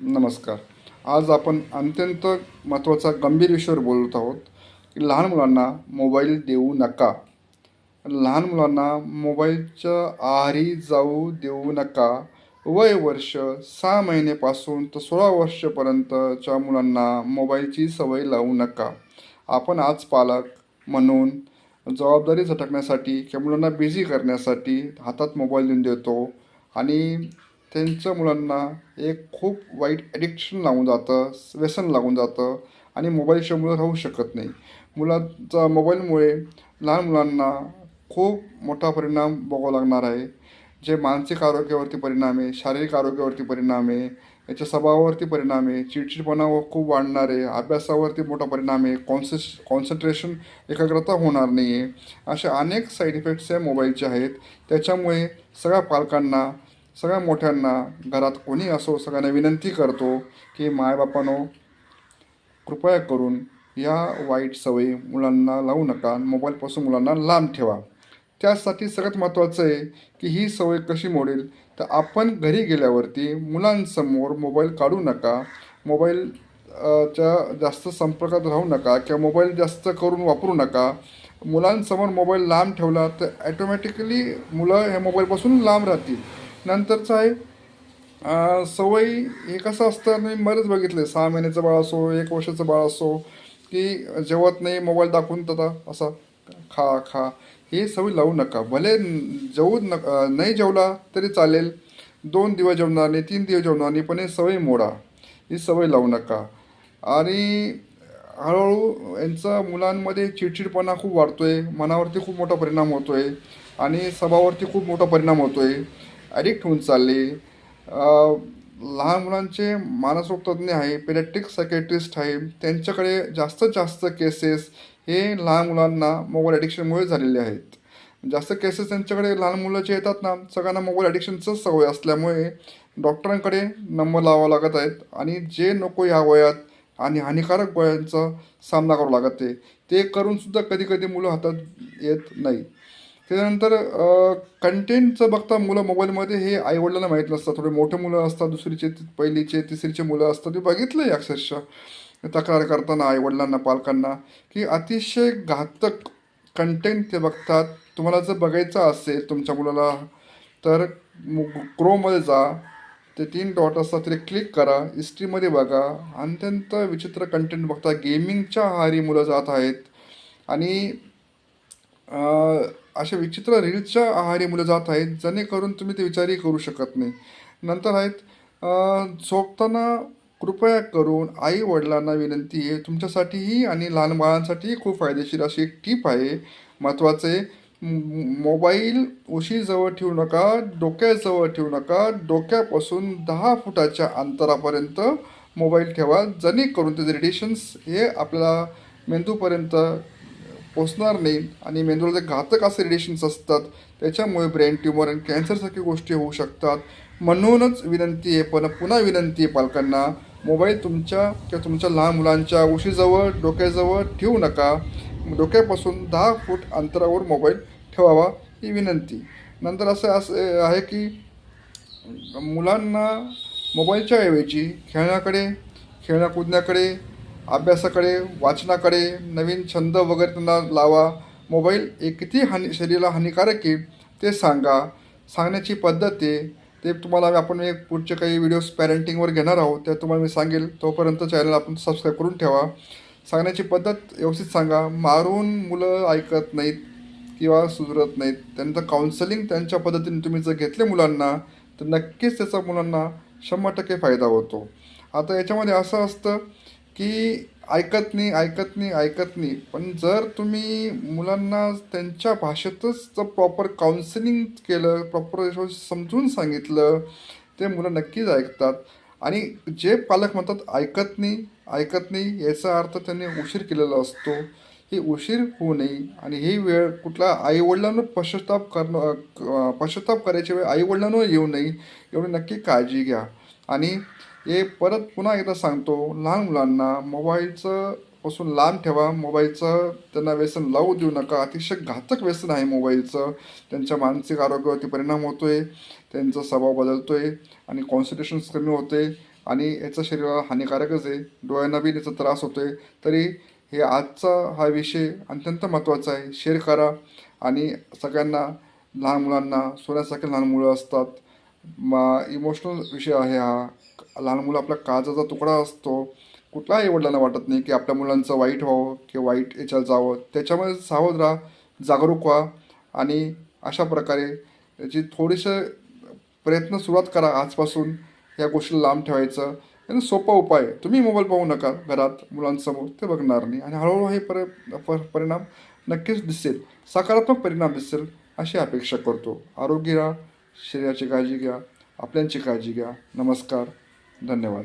नमस्कार. आज आपण अत्यंत महत्त्वाचा गंभीर विषयावर बोलत आहोत की लहान मुलांना मोबाईल देऊ नका. लहान मुलांना मोबाईलच्या आहारी जाऊ देऊ नका. वय वर्ष सहा महिनेपासून तर सोळा वर्षपर्यंतच्या मुलांना मोबाईलची सवय लावू नका. आपण आज पालक म्हणून जबाबदारी झटकण्यासाठी किंवा मुलांना बिझी करण्यासाठी हातात मोबाईल देऊन देतो आणि त्यांच्या मुलांना एक खूप वाईट ॲडिक्शन लागून जातं व्यसन लागून जातं आणि मोबाईलशिवाय मुलं राहू शकत नाही. मुलांचा मोबाईलमुळे लहान मुलांना खूप मोठा परिणाम बघावा लागणार आहे. जे मानसिक आरोग्यावरती परिणाम आहे शारीरिक आरोग्यावरती परिणाम आहे याच्या स्वभावावरती परिणाम आहे चिडचिडपणा खूप वाढणार आहे अभ्यासावरती मोठा परिणाम आहे कॉन्सेस कॉन्सन्ट्रेशन एकाग्रता होणार नाही आहे असे अनेक साईड इफेक्ट्स या मोबाईलचे आहेत. त्याच्यामुळे सगळ्या पालकांना सगळ्या मोठ्यांना घरात कोणी असो सगळ्यांना विनंती करतो की मायबापानो कृपया करून या वाईट सवयी मुलांना लावू नका मोबाईलपासून मुलांना लांब ठेवा. त्यासाठी सगळ्यात महत्त्वाचं आहे की ही सवय कशी मोडेल? तर आपण घरी गेल्यावरती मुलांसमोर मोबाईल काढू नका मोबाईल च्या जास्त संपर्कात राहू नका किंवा मोबाईल जास्त करून वापरू नका. मुलांसमोर मोबाईल लांब ठेवला तर ॲटोमॅटिकली मुलं ह्या मोबाईलपासून लांब राहतील. नंतरचं आहे सवयी सवय हे कसं असतं मी बरेच बघितलं सहा महिन्याचं बाळ असो एक वर्षाचं बाळ असो की जेवत नाही मोबाईल दाखवून तर असा खा खा. हे सवय लावू नका. भले जेवू न नाही जेवला तरी चालेल दोन दिवस जेवणार नाही तीन दिवस जेवणार नाही पण हे सवय मोडा. ही सवय लावू नका. आणि हळूहळू यांचा मुलांमध्ये चिडचिडपणा खूप वाढतो आहे मनावरती खूप मोठा परिणाम होतो आहे आणि स्वभावावरती खूप मोठा परिणाम होतो आहे ॲडिक्ट होऊन चालले. लहान मुलांचे मानसरोग आहे पेडॅट्रिक सायकेट्रिस्ट आहे त्यांच्याकडे जास्तीत जास्त केसेस हे लहान मुलांना मोबाईल ॲडिक्शनमुळे झालेले आहेत. जास्त केसेस त्यांच्याकडे लहान मुलं जे येतात ना सगळ्यांना मोबाईल ॲडिक्शनचं सवय असल्यामुळे डॉक्टरांकडे नंबर लावावा लागत आहेत आणि जे नको ह्या वयात आणि हानिकारक गोळ्यांचा सामना करावा लागत आहे. ते करूनसुद्धा कधी कधी मुलं हातात येत नाही. त्याच्यानंतर कंटेंटचं बघता मुलं मोबाईलमध्ये हे आईवडिलांना माहीत नसतात. थोडे मोठे मुलं असतात दुसरीचे पहिलीचे तिसरीचे मुलं असतात. ते बघितलं आहे अक्षरशः. तक्रार करताना आईवडिलांना पालकांना की अतिशय घातक कंटेंट ते बघतात. तुम्हाला जर बघायचं असेल तुमच्या मुलाला तर क्रोमध्ये जा. ते तीन डॉट असतात तिथे क्लिक करा. हिस्ट्रीमध्ये बघा. अत्यंत विचित्र कंटेंट बघता. गेमिंगच्या आहारी मुलं जात आहेत. आणि अशा विचित्र रील्सच्या आहारी मुलं जात आहेत जेणेकरून तुम्ही ते विचारही करू शकत नाही. नंतर आहेत झोपताना कृपया करून आई वडिलांना विनंती आहे तुमच्यासाठीही आणि लहान बाळांसाठीही खूप फायदेशीर अशी एक टीप आहे. महत्त्वाचे मोबाईल उशीजवळ ठेवू नका डोक्याजवळ ठेवू नका डोक्यापासून दहा फुटाच्या अंतरापर्यंत मोबाईल ठेवा जेणेकरून त्याचे रेडिएशन्स हे आपल्याला मेंदूपर्यंत पोचणार नाही आणि मेंदूला जे घातक असे रेडिएशन्स असतात त्याच्यामुळे ब्रेन ट्युमर आणि कॅन्सरसारख्या गोष्टी होऊ शकतात. म्हणूनच विनंती आहे पण पुन्हा विनंती आहे पालकांना मोबाईल तुमच्या किंवा तुमच्या लहान मुलांच्या उशीजवळ डोक्याजवळ ठेवू नका. डोक्यापासून दहा फूट अंतरावर मोबाईल ठेवावा ही विनंती. नंतर असं असं आहे की मुलांना मोबाईलच्या ऐवजी खेळण्याकडे खेळण्या कुदण्याकडे अभ्यासाकडे वाचनाकडे नवीन छंद वगैरे त्यांना लावा. मोबाईल एक किती हानी शरीराला हानिकारक आहे ते सांगा. सांगण्याची पद्धत आहे. ते तुम्हाला आपण एक पुढचे काही व्हिडिओज पॅरेंटिंगवर घेणार आहोत. त्या तुम्हाला मी सांगेल. तोपर्यंत चॅनल आपण सबस्क्राईब करून ठेवा. सांगण्याची पद्धत व्यवस्थित सांगा. मारून मुलं ऐकत नाहीत किंवा सुधरत नाहीत. त्यांचं काउन्सलिंग त्यांच्या पद्धतीने तुम्ही जर घेतले मुलांना तर नक्कीच त्याचा मुलांना शंभर टक्के फायदा होतो. आता याच्यामध्ये असं असतं की ऐकत नाही ऐकत नाही ऐकत नाही. पण जर तुम्ही मुलांना त्यांच्या भाषेतच जर प्रॉपर काउन्सिलिंग केलं प्रॉपर समजून सांगितलं ते मुलं नक्कीच ऐकतात. आणि जे पालक म्हणतात ऐकत नाही ऐकत नाही याचा अर्थ त्यांनी उशीर केलेला असतो. ही उशीर होऊ नये. आणि ही वेळ कुठला आईवडिलांना पश्चाताप करणं पश्चाताप करायची वेळ आईवडिलांना येऊ नये. एवढी नक्की काळजी घ्या. आणि हे परत पुन्हा एकदा सांगतो लहान मुलांना मोबाईलचं पासून लांब ठेवा. मोबाईलचं त्यांना व्यसन लावू देऊ नका. अतिशय घातक व्यसन आहे मोबाईलचं. त्यांच्या मानसिक आरोग्यावरती परिणाम होतो आहे त्यांचा स्वभाव बदलतो आहे आणि कॉन्सन्ट्रेशन्स कमी होते आणि याचा शरीराला हानिकारकच आहे. डोळ्यांना बी त्याचा त्रास होतो आहे तरी हे आजचा हा विषय अत्यंत महत्त्वाचा आहे. शेअर करा आणि सगळ्यांना लहान मुलांना सोन्यासारखे लहान मुलं असतात इमोशनल विषय आहे हा. लहान मुलं आपला काळजाचा तुकडा असतो. कुठलाही वडिलांना वाटत नाही की आपल्या मुलांचं वाईट व्हावं किंवा वाईट याच्यात जावं. त्याच्यामुळे सावध राहा जागरूक व्हा आणि अशा प्रकारे याची थोडीसं प्रयत्न सुरुवात करा आजपासून. या गोष्टीला लांब ठेवायचं. आणि सोपा उपाय तुम्ही मोबाईल पाहू नका घरात मुलांसमोर ते बघणार नाही. आणि हळूहळू हे पर परिणाम नक्कीच दिसेल. सकारात्मक परिणाम दिसेल अशी अपेक्षा करतो. आरोग्य राहा शरीराची काळजी घ्या आपल्यांची काळजी घ्या. नमस्कार धन्यवाद.